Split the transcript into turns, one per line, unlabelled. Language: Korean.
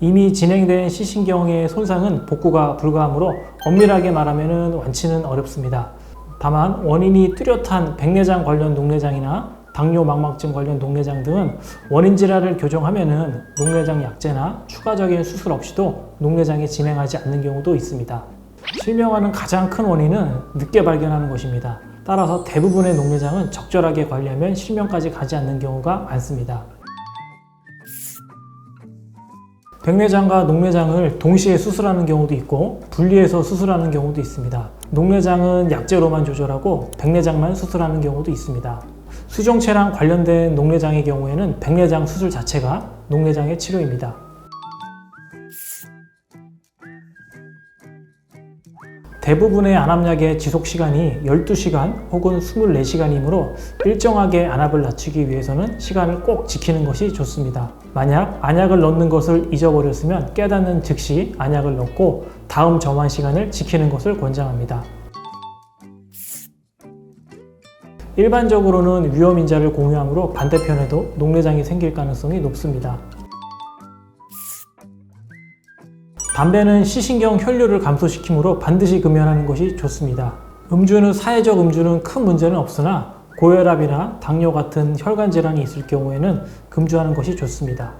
이미 진행된 시신경의 손상은 복구가 불가하므로 엄밀하게 말하면 완치는 어렵습니다. 다만 원인이 뚜렷한 백내장 관련 녹내장이나 당뇨 망막증 관련 녹내장 등은 원인 질환을 교정하면은 녹내장 약제나 추가적인 수술 없이도 녹내장이 진행하지 않는 경우도 있습니다. 실명하는 가장 큰 원인은 늦게 발견하는 것입니다. 따라서 대부분의 녹내장은 적절하게 관리하면 실명까지 가지 않는 경우가 많습니다. 백내장과 녹내장을 동시에 수술하는 경우도 있고 분리해서 수술하는 경우도 있습니다. 녹내장은 약제로만 조절하고 백내장만 수술하는 경우도 있습니다. 수정체랑 관련된 녹내장의 경우에는 백내장 수술 자체가 녹내장의 치료입니다. 대부분의 안압약의 지속 시간이 12시간 혹은 24시간이므로 일정하게 안압을 낮추기 위해서는 시간을 꼭 지키는 것이 좋습니다. 만약 안약을 넣는 것을 잊어버렸으면 깨닫는 즉시 안약을 넣고 다음 점환 시간을 지키는 것을 권장합니다. 일반적으로는 위험인자를 공유하므로 반대편에도 녹내장이 생길 가능성이 높습니다. 담배는 시신경 혈류를 감소시키므로 반드시 금연하는 것이 좋습니다. 음주는 사회적 음주는 큰 문제는 없으나 고혈압이나 당뇨 같은 혈관 질환이 있을 경우에는 금주하는 것이 좋습니다.